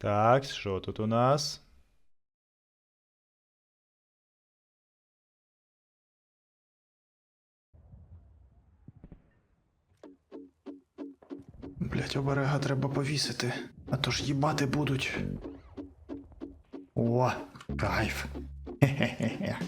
Так, що тут у нас? Блять, оберега треба повісити, а то ж їбати будуть. О, кайф. Хе-хе-хе.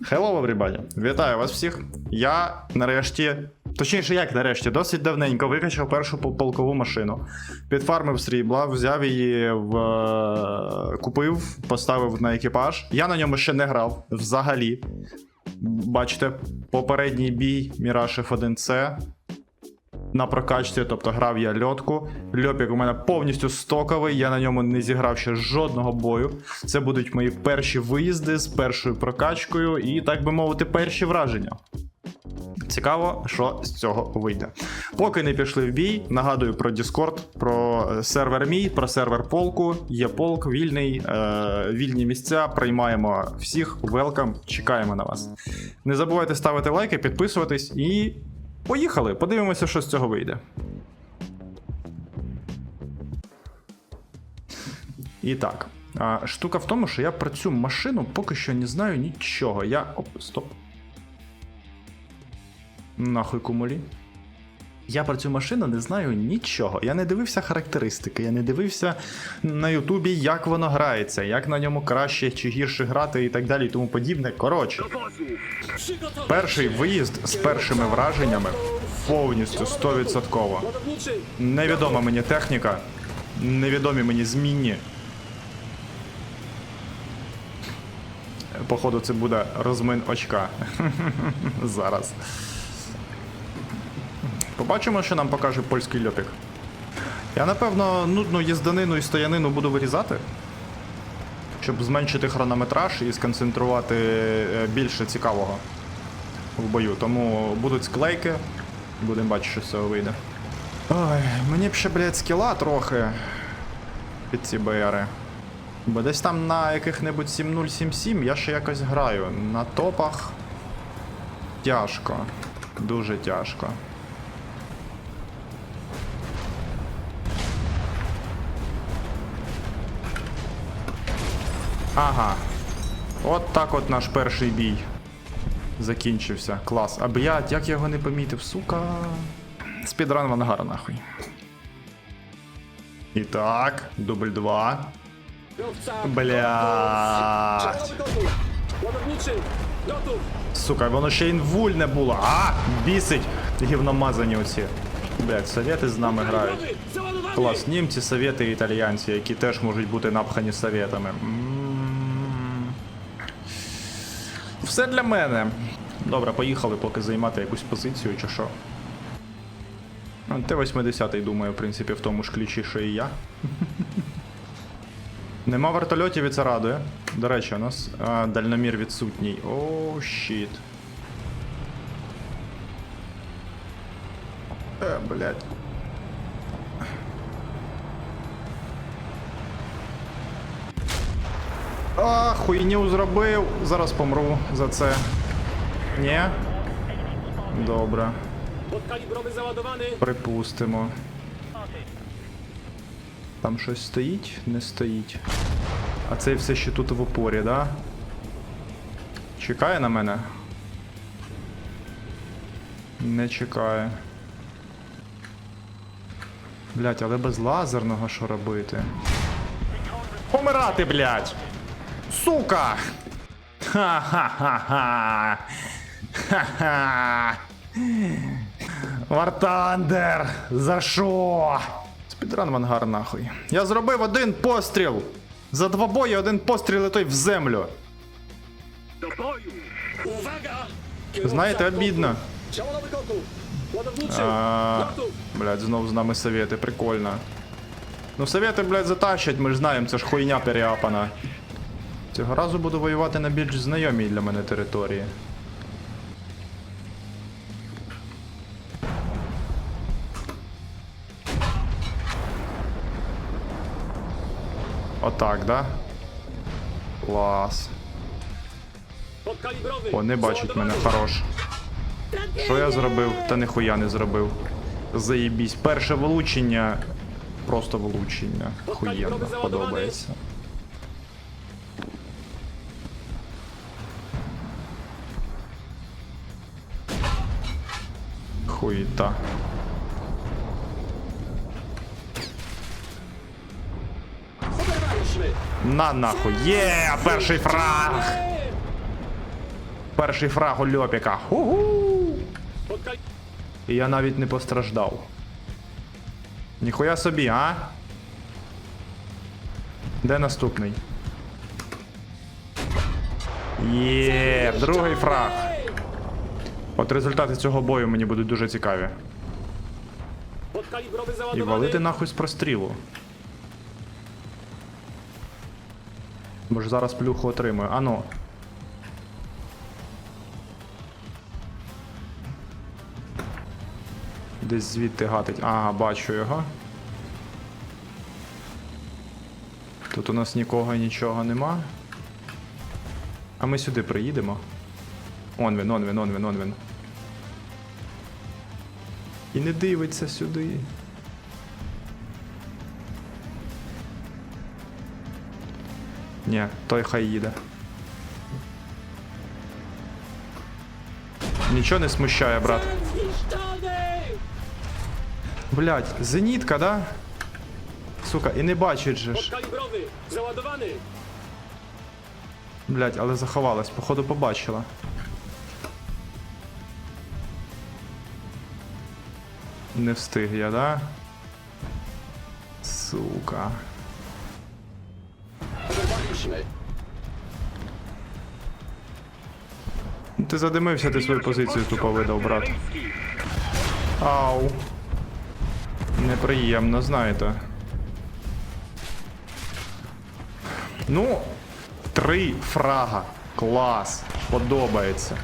Hello, everybody! Вітаю вас всіх. Я нарешті, точніше, як нарешті, досить давненько викачав першу полкову машину. Підфармив срібла, взяв її в. е, купив, поставив на екіпаж. Я на ньому ще не грав взагалі. Бачите, попередній бій Mirage F1C на прокачці, тобто грав я льотку. Льопік у мене повністю стоковий, я на ньому не зіграв ще жодного бою. Це будуть мої перші виїзди з першою прокачкою і, так би мовити, перші враження. Цікаво, що з цього вийде. Поки не пішли в бій, нагадую про Discord, про е, сервер мій, про сервер полку. Є полк вільний, е, вільні місця. Приймаємо всіх. Велкам, чекаємо на вас. Не забувайте ставити лайки, підписуватись і поїхали. Подивимося, що з цього вийде. І так. Штука в тому, що я про цю машину поки що не знаю нічого. Я. Оп, стоп. Нахуй кумулі. Я про цю машину не знаю нічого. Я не дивився характеристики, я не дивився на Ютубі, як воно грається, як на ньому краще чи гірше грати і так далі і тому подібне. Коротше, перший виїзд з першими враженнями повністю 100%. Невідома мені техніка, невідомі мені змінні. Походу, це буде розмин очка. Зараз. Побачимо, що нам покаже польський льопік. Я, напевно, нудну їзданину і стоянину буду вирізати, щоб зменшити хронометраж і сконцентрувати е, більше цікавого в бою. Тому будуть склейки, будемо бачити, що з цього вийде. Ой, мені б ще, блядь, скіла трохи під ці БРи. Бо десь там на яких-небудь 7.077 я ще якось граю. На топах тяжко. Дуже тяжко. Ага. От так от наш перший бій. Закінчився. Клас. А блядь, як я його не помітив, сука. Спідран Вангара, нахуй. І так, дубль 2. Блядь. Сука, воно ще інвульне було. А! Бісить! Гівномазані оці. Блядь, совєти з нами грають. Клас, німці, совєти і італіянці, які теж можуть бути напхані совєтами. М. Все для мене. Добре, поїхали, поки займати якусь позицію чи що. Ну, Т-80, думаю, в принципі, в тому ж ключі, що і я. Нема вертольотів і це радує. До речі, у нас а, дальномір відсутній. О, щіт. Е, блядь. А, хуйню зробив. Зараз помру за це. Ні? Добре. Припустимо. Там щось стоїть? Не стоїть. А цей все ще тут в опорі, да? Чекає на мене? Не чекає. Блять, але без лазерного що робити? Помирати, блять! Сука! Ха-ха-ха-ха! Ха-ха! Вартандер! За що? Спідран в ангар нахуй. Я зробив один постріл! За два бої один постріл і той в землю. Знаєте, обідно. Блядь, знов з нами совєти, прикольно. Ну совєти, блядь, затащать, ми ж знаємо, це ж хуйня переапана. Цього разу буду воювати на більш знайомій для мене території. Отак, да? Клас. О, не бачить мене, хорош. Що я зробив? Та ніхуя не зробив. Заєбісь. Перше влучення просто влучення. Хуєнно подобається. Хуїта. На нахуй. Є! Перший фраг! Перший фраг у Льопіка. Ху-ху! І я навіть не постраждав. Ніхуя собі, а? Де наступний? Є, другий фраг. От результати цього бою мені будуть дуже цікаві. І валити нахуй з прострілу. Бо ж зараз плюху отримую. Ану. Десь звідти гатить. Ага, бачу його. Тут у нас нікого нічого нема. А ми сюди приїдемо. Он він, он він, он він, он він. І не дивиться сюди. Ні, той хай їде. Нічого не смущає, брат. Блять, зенітка, да? Сука, і не бачить же ж. Блять, але заховалась, походу побачила. Не встиг я, да? Сука. Ти задимився, ти свою позицію тупо видав, брат. Ау. Неприємно, знаєте. Ну, три фрага. Клас. Подобається.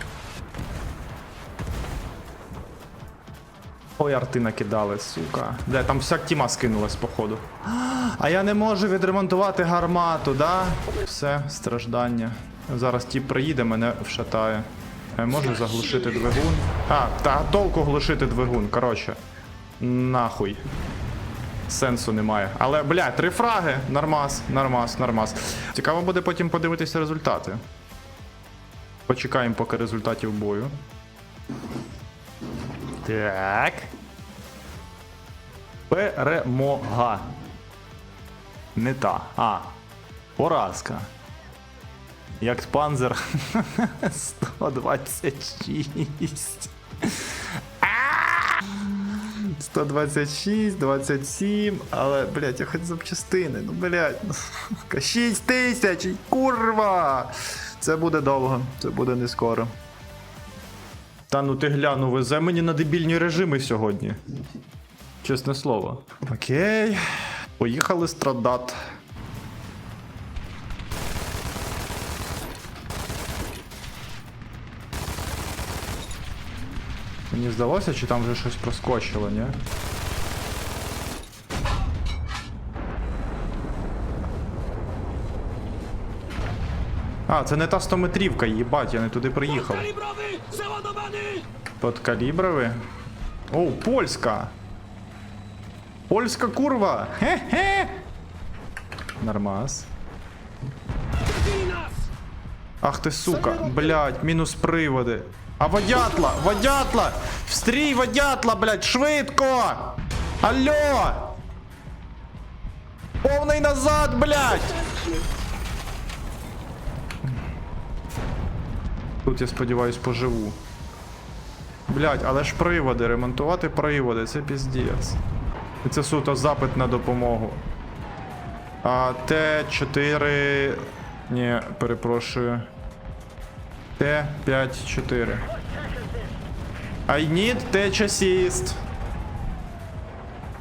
Ой, арти накидали, сука. Де, там вся тіма скинулась, походу. А я не можу відремонтувати гармату, да? Все, страждання. Зараз тіп приїде, мене вшатає. Я можу заглушити двигун. А, та толку глушити двигун, коротше. Нахуй. Сенсу немає. Але, бля, три фраги. Нормас, нормас, нормас. Цікаво буде потім подивитися результати. Почекаємо поки результатів бою. Так. Перемога. Не та. А. Поразка. Як панзер 126. 126, 27, але, блядь, я хоч запчастини, ну, блядь, ну, 6 тисяч, курва! Це буде довго, це буде не скоро. Та ну ти гляну, везе мені на дебільні режими сьогодні. Чесне слово. Окей. Поїхали страдат. Мені здалося, чи там вже щось проскочило, ні? А, це не та 100 метрівка, їбать, я не туди приїхав. Подкаліброві. О, польська. Польська курва. Хе-хе. Нормас. Ах ти сука, блядь, мінус приводи. А водятла, водятла! Встрій, водятла, блядь, швидко! Алло! Повний назад, блядь! Тут я сподіваюсь поживу. Блядь, але ж приводи, ремонтувати приводи, це піздець. І це суто запит на допомогу. А Т4. Ні, перепрошую. Т54. I need Т-часіст.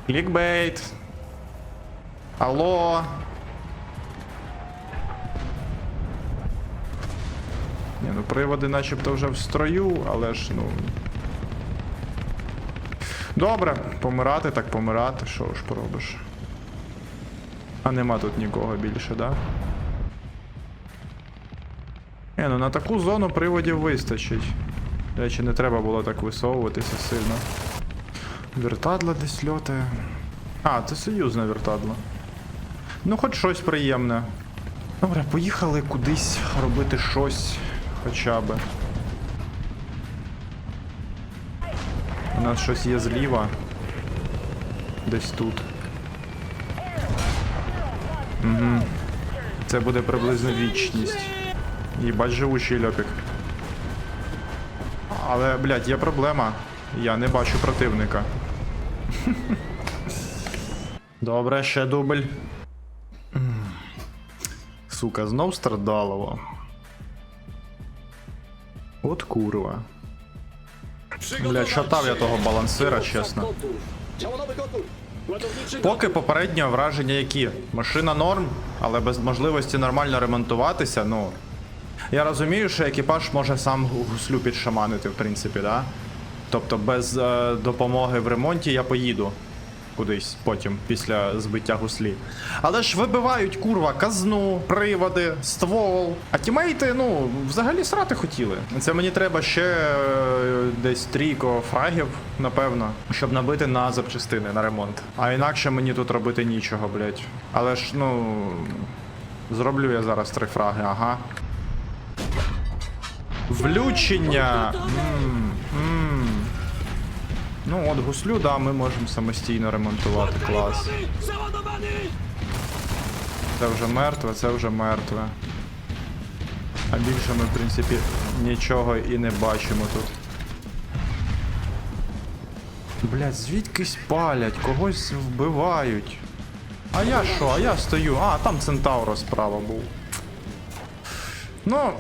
Клікбейт. Алло. Приводи начебто вже в строю, але ж, ну. Добре, помирати так помирати, що ж поробиш. А нема тут нікого більше, да? Ні, ну на таку зону приводів вистачить. До речі, не треба було так висовуватися сильно. Вертадла десь льотає. А, це союзне вертадло. Ну, хоч щось приємне. Добре, поїхали кудись робити щось хоча би. У нас щось є зліва. Десь тут. Угу. Це буде приблизно вічність. Їбать живучий льопік. Але, блядь, є проблема. Я не бачу противника. Добре, ще дубль. Сука, знов страдалово. От курва. Блядь, шатав я того балансира, чесно. Поки попереднє враження які? Машина норм, але без можливості нормально ремонтуватися, ну. Я розумію, що екіпаж може сам гуслю підшаманити, в принципі, да? Тобто без е, допомоги в ремонті я поїду кудись потім, після збиття гуслі. Але ж вибивають, курва, казну, приводи, ствол. А тімейти, ну, взагалі срати хотіли. Це мені треба ще е, десь трійко фрагів, напевно, щоб набити на запчастини, на ремонт. А інакше мені тут робити нічого, блять. Але ж, ну. Зроблю я зараз три фраги, ага. Влючення. М, м. Ну, от гуслю, да, ми можемо самостійно ремонтувати клас. Це вже мертве, це вже мертве. А більше ми, в принципі, нічого і не бачимо тут. Блять, звідкись палять, когось вбивають. А я що? А я стою. А, там Центавро справа був. Ну.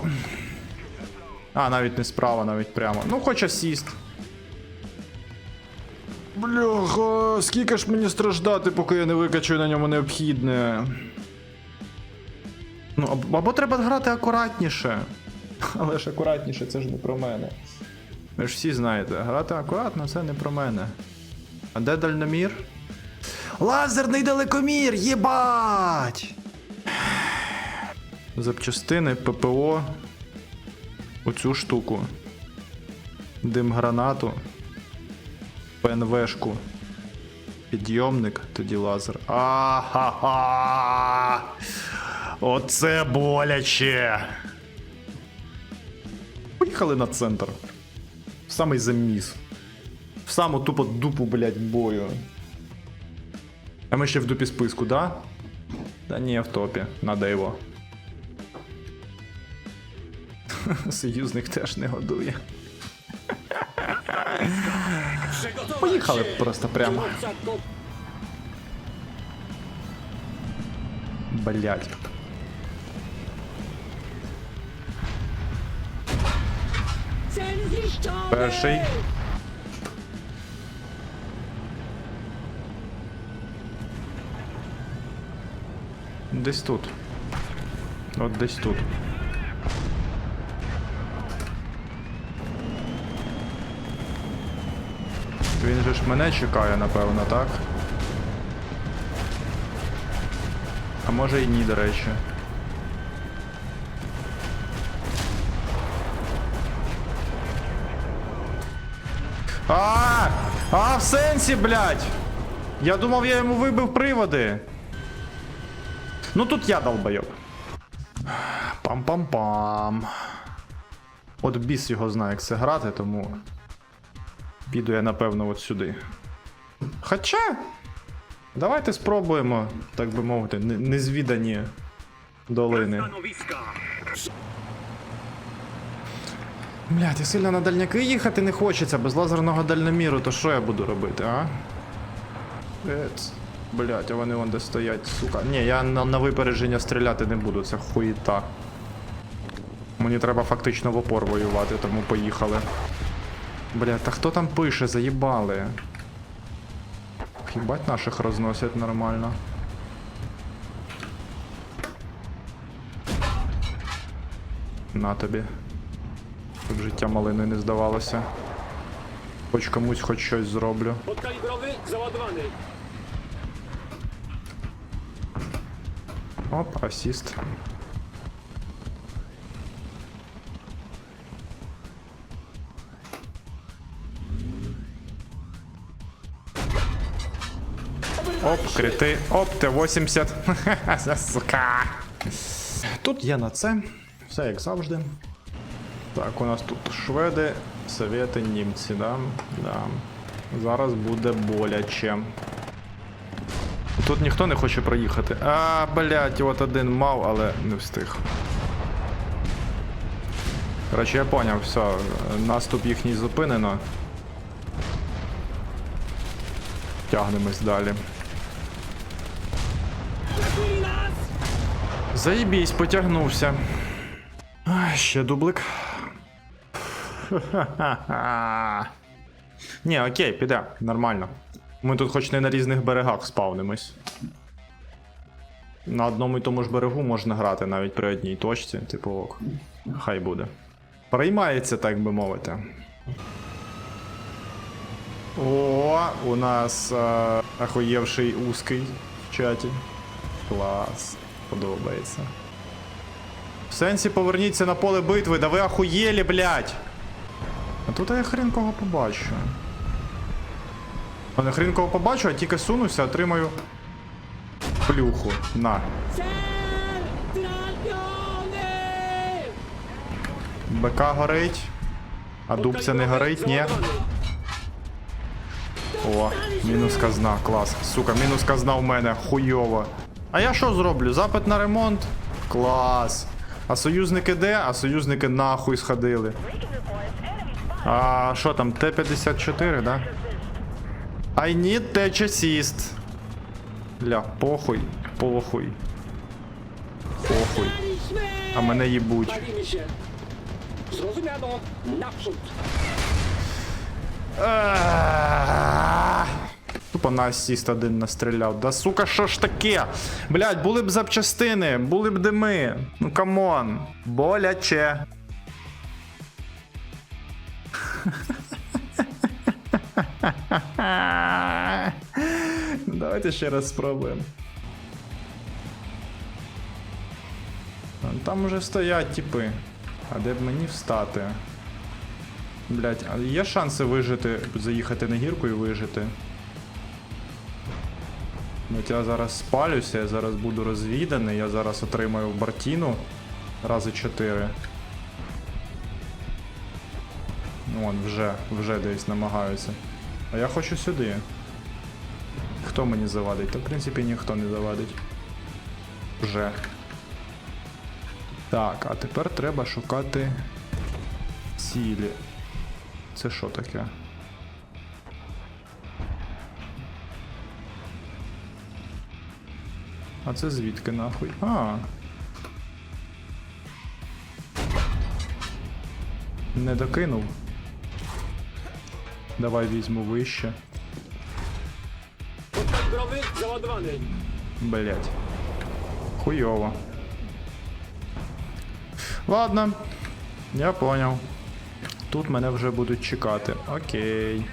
А, навіть не справа, навіть прямо. Ну, хоч асіст. Бляха, скільки ж мені страждати, поки я не викачую на ньому необхідне. Ну, аб- або треба грати акуратніше. Але ж акуратніше, це ж не про мене. Ви ж всі знаєте, грати акуратно це не про мене. А де дальномір? Лазерний далекомір, єбать! Запчастини, ППО. Оцю штуку. Дим гранату. ПНВшку. Підйомник, тоді лазер. А-ха-ха! Оце боляче. Поїхали на центр. В самий заміс. В саму тупо дупу, блядь, бою. А ми ще в дупі списку, да? Та ні, в топі. Надо його. Союзник теж не годує. Поїхали просто прямо. Блять. Перший. Десь тут. От десь тут. Він же ж мене чекає, напевно, так? А може і ні, до речі. А, а, в сенсі, блядь! Я думав, я йому вибив приводи. Ну тут я долбойоб. Пам-пам-пам. От біс його знає, як це грати, тому. Піду я, напевно, от сюди. Хоча. Давайте спробуємо, так би мовити, незвідані долини. Блядь, і сильно на дальняки їхати не хочеться, без лазерного дальноміру, то що я буду робити, а? Ец. Блядь, а вони вон де стоять, сука. Ні, я на, на випередження стріляти не буду, це хуїта. Мені треба фактично в опор воювати, тому поїхали. Блядь, та хто там пише, заїбали? Хібать наших розносять нормально. На тобі. Щоб життя малини не здавалося. Хоч комусь хоч щось зроблю. Оп, асіст. Оп, крити. Оп, Т-80. Сука. Тут є на це. Все як завжди. Так, у нас тут шведи, совєти, німці, да? Да. Зараз буде боляче. Тут ніхто не хоче проїхати. А, блядь, от один мав, але не встиг. Коротше, я поняв, все, наступ їхній зупинено. Тягнемось далі. Заїбісь, потягнувся. А, ще дублик. Ні, окей, піде, нормально. Ми тут хоч не на різних берегах спавнимось. На одному і тому ж берегу можна грати навіть при одній точці, типу ок. Хай буде. Приймається, так би мовити. О, у нас е, ахуєвший узкий в чаті. Клас. Подобається. В сенсі поверніться на поле битви, да ви ахуєлі, блядь! А тут я хрен кого побачу. А не хрен кого побачу, а тільки сунуся, отримаю плюху. На. БК горить. А дубця не горить, ні. О, мінус казна, клас. Сука, мінус казна у мене, хуйово. А я що зроблю? Запит на ремонт? Клас. А союзники де? А союзники нахуй сходили. А що там, Т-54, да? I need tech assist. Ля, похуй, похуй. Похуй. А мене їбуть. Bawimy się. Тупо на асіст один настріляв. Да сука, що ж таке? Блять, були б запчастини, були б дими. Ну камон. Боляче. Давайте ще раз спробуємо. Там уже стоять типи. А де б мені встати? Блять, а є шанси вижити, заїхати на гірку і вижити? От я зараз спалюся, я зараз буду розвіданий, я зараз отримаю бартіну рази 4. Ну, Вон, вже, вже десь намагаються. А я хочу сюди. Хто мені завадить? Та в принципі ніхто не завадить. Вже. Так, а тепер треба шукати цілі. Це що таке? А це звідки нахуй? А. Не докинув. Давай візьму вище. Блять. Хуйово. Ладно. Я понял. Тут мене вже будуть чекати. Окей.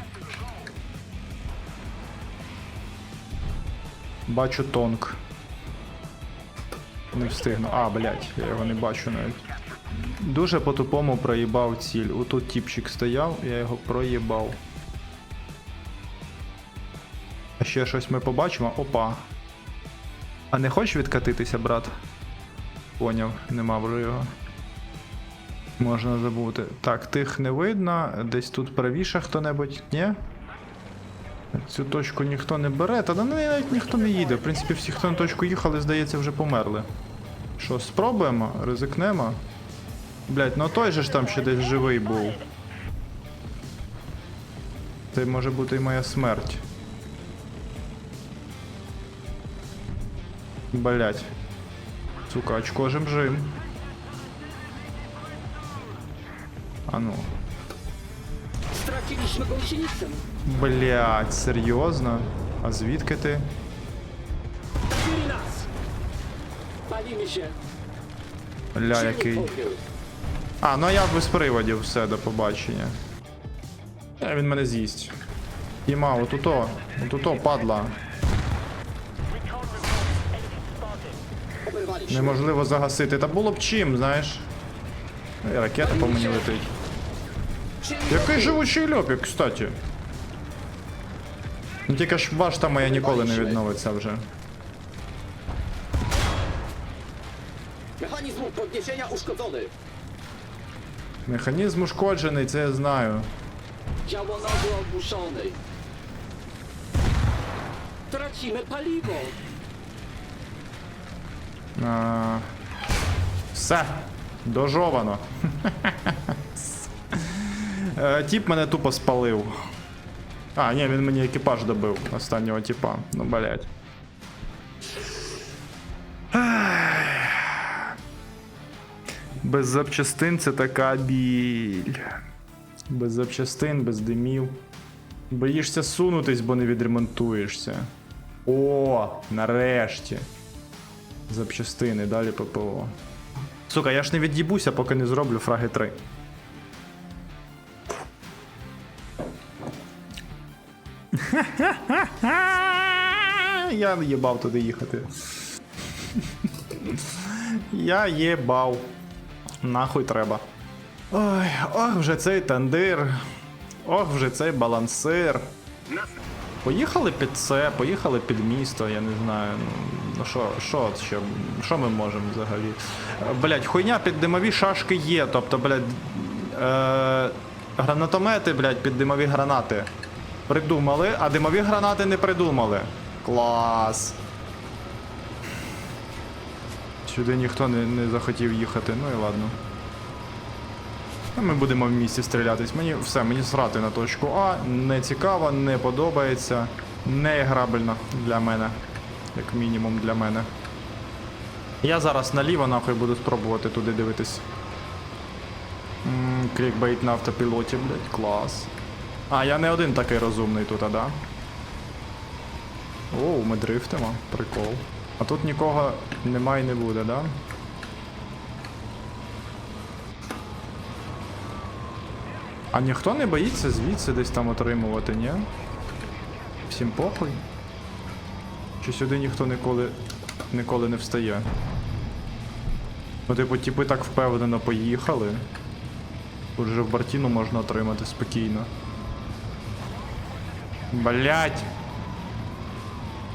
Бачу тонк. Не встигну. А, блять, я його не бачу навіть. Дуже по-тупому проїбав ціль. Отут тіпчик стояв, я його проїбав. А ще щось ми побачимо. Опа. А не хочеш відкатитися, брат? Поняв, нема вже його. Можна забути. Так, тих не видно. Десь тут правіше хто-небудь, ні? Цю точку ніхто не бере, та на навіть ніхто не їде. В принципі, всі, хто на точку їхали, здається, вже померли. Що, спробуємо? Ризикнемо? Блять, ну той же ж там ще десь живий був. Це може бути і моя смерть. Блять. Сука, очко жим-жим. А ну. Блять, серйозно? А звідки ти? Bawimy się. Ля, який. А, ну я без приводів, все, до побачення. Е, він мене з'їсть. Діма, отуто, отуто, падла. Неможливо загасити. Та було б чим, знаєш. Е, Ракета по мені летить. Який живучий льопік, кстати. Ну тільки ж ваш та моя ніколи не відновиться вже. Podniesienia uszkodzony. Механізм ушкоджений, це я знаю. Działo nowy ogłuszony. Tracimy paliwo. А, все, дожовано. Е, Тіп мене тупо спалив. А, ні, він мені екіпаж добив останнього тіпа. Ну, блять. Без запчастин це така біль. Без запчастин, без димів. Боїшся сунутись, бо не відремонтуєшся. О, нарешті. Запчастини, далі ППО. Сука, я ж не від'їбуся, поки не зроблю фраги 3. Я їбав туди їхати. Я їбав. Нахуй треба. Ой, ох, вже цей тандир. Ох, вже цей балансир. Поїхали під це, поїхали під місто, я не знаю. Ну що, що ще? Що ми можемо взагалі? Е, Блять, хуйня під димові шашки є. Тобто, блять, е, гранатомети, блять, під димові гранати. Придумали, а димові гранати не придумали. Клас. Сюди ніхто не, не захотів їхати, ну і ладно. Ми будемо в місті стрілятись. Мені все, мені срати на точку А. Не цікаво, не подобається. Не грабельно для мене. Як мінімум для мене. Я зараз наліво нахуй буду спробувати туди дивитись. М, Клікбейт на автопілоті, блять, клас. А, я не один такий розумний тут, а да? Оу, ми дрифтимо. Прикол. А тут нікого немає і не буде, да? А ніхто не боїться звідси десь там отримувати, ні? Всім похуй? Чи сюди ніхто ніколи ніколи не встає? Ну, типу, типи так впевнено поїхали. Тут же в Бартіну можна отримати спокійно. Блять!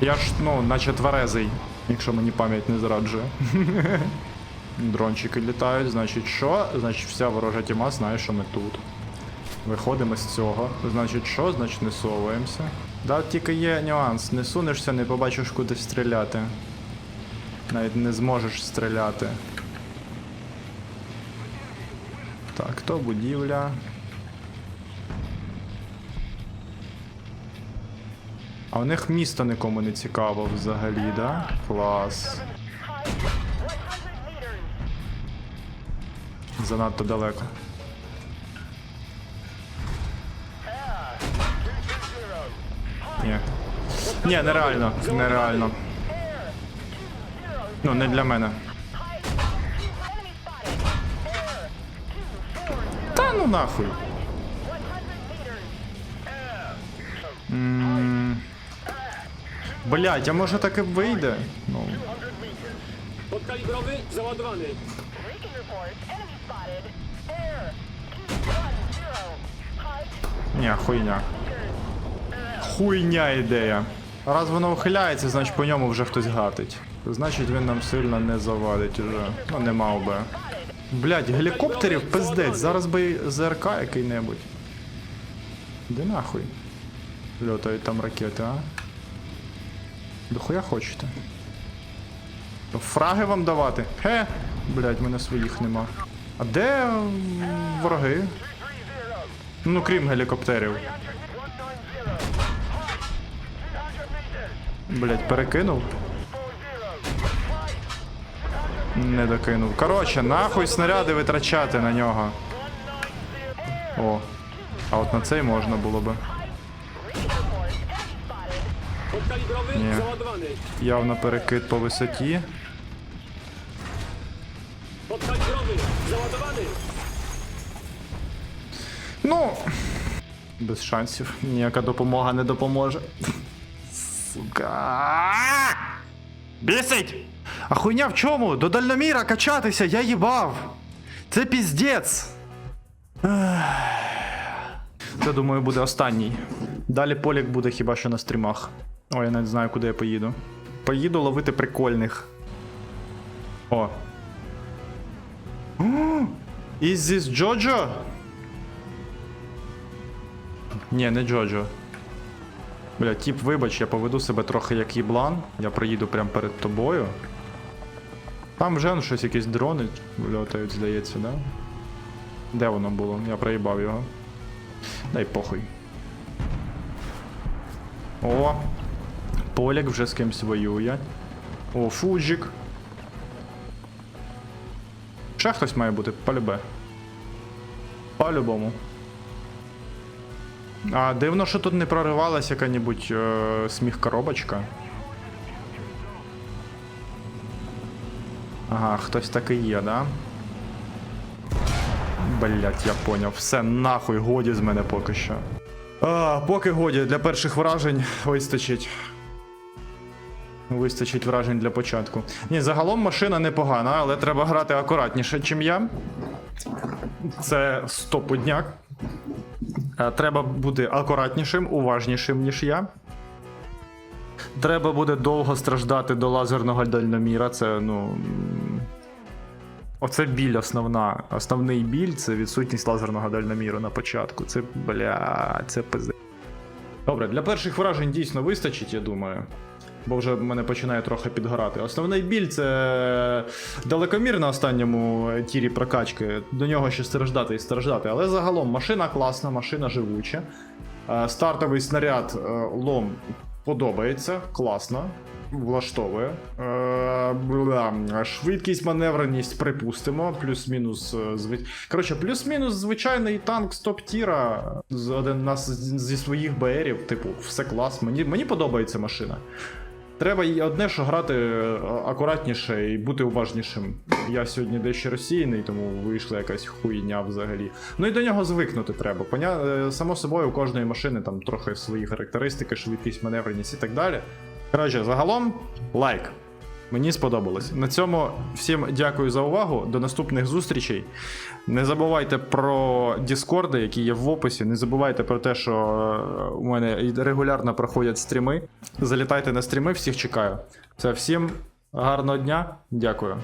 Я ж, ну, наче тверезий, якщо мені пам'ять не зраджує. Дрончики літають, значить що? Значить вся ворожа тіма знає, що ми тут. Виходимо з цього. Значить що? Значить не совуємося. Да, тільки є нюанс. Не сунешся, не побачиш куди стріляти. Навіть не зможеш стріляти. Так, то будівля. А у них місто нікому не цікаво взагалі, да? Клас. Занадто далеко. Ні. Ні, нереально, нереально. Ну, не для мене. Та ну нахуй. Блять, а може таки вийде? Ну, ні, хуйня. Хуйня ідея. Раз воно ухиляється, значить по ньому вже хтось гатить. Значить він нам сильно не завадить уже. Ну не мав би. Блять, гелікоптерів пиздець, зараз би і ЗРК який-небудь. Де нахуй? Льотають там ракети, а? Дохуя хочете? Фраги вам давати? Хе! Блять, мене своїх нема. А де вороги? Ну, крім гелікоптерів. Блять, перекинув. Не докинув. Коротше, нахуй снаряди витрачати на нього. О. А от на цей можна було би. Załadowany. Явно перекид по висоті. Ну. Без шансів. Ніяка допомога не допоможе. Сука. Бісить! А хуйня в чому? До дальноміра качатися, я їбав. Це піздець. Ех. Це, думаю, буде останній Далі полік буде хіба що на стрімах. Ой, я навіть знаю, куди я поїду. Поїду ловити прикольних. О. О! Is this Jojo? Ні, не Джоджо. Бля, тіп, вибач, я поведу себе трохи як їблан. Я приїду прямо перед тобою. Там вже ну, щось якісь дрони льотають, здається, да? Де воно було? Я проїбав його. Дай похуй. О! Поляк вже з кимсь воює. О, Фуджик. Ще хтось має бути, полюбе. По-любому. А дивно, що тут не проривалась яка-небудь е, сміх-коробочка. Ага, хтось такий є, да? Блять, я поняв. Все нахуй, годі з мене поки що. А, поки годі, для перших вражень вистачить. Вистачить вражень для початку. Ні, загалом машина непогана, але треба грати акуратніше, чим я. Це стопудняк. Е, Треба бути акуратнішим, уважнішим, ніж я. Треба буде довго страждати до лазерного дальноміра. Це, ну. Оце біль основна. Основний біль це відсутність лазерного дальноміру на початку. Це, бля, це пизде. Добре, для перших вражень дійсно вистачить, я думаю. Бо вже мене починає трохи підгорати. Основний біль це далекомір на останньому тірі прокачки. До нього ще страждати і страждати. Але загалом машина класна, машина живуча. Е, Стартовий снаряд е, лом подобається, класно. Влаштовує. Е, Швидкість, маневреність припустимо. Плюс-мінус. Коротше, плюс-мінус звичайний танк з топ-тіра з один нас зі своїх БРів. Типу, все клас. Мені, мені подобається машина. Треба одне, що грати е, акуратніше і бути уважнішим. Я сьогодні дещо розсіяний, тому вийшла якась хуйня взагалі. Ну і до нього звикнути треба. Поня... е, Само собою, у кожної машини там трохи свої характеристики, швидкість, маневреність і так далі. Коротше, загалом, лайк. Мені сподобалось. На цьому всім дякую за увагу. До наступних зустрічей. Не забувайте про Діскорди, які є в описі. Не забувайте про те, що е, у мене регулярно проходять стріми. Залітайте на стріми, всіх чекаю. Це всім гарного дня. Дякую.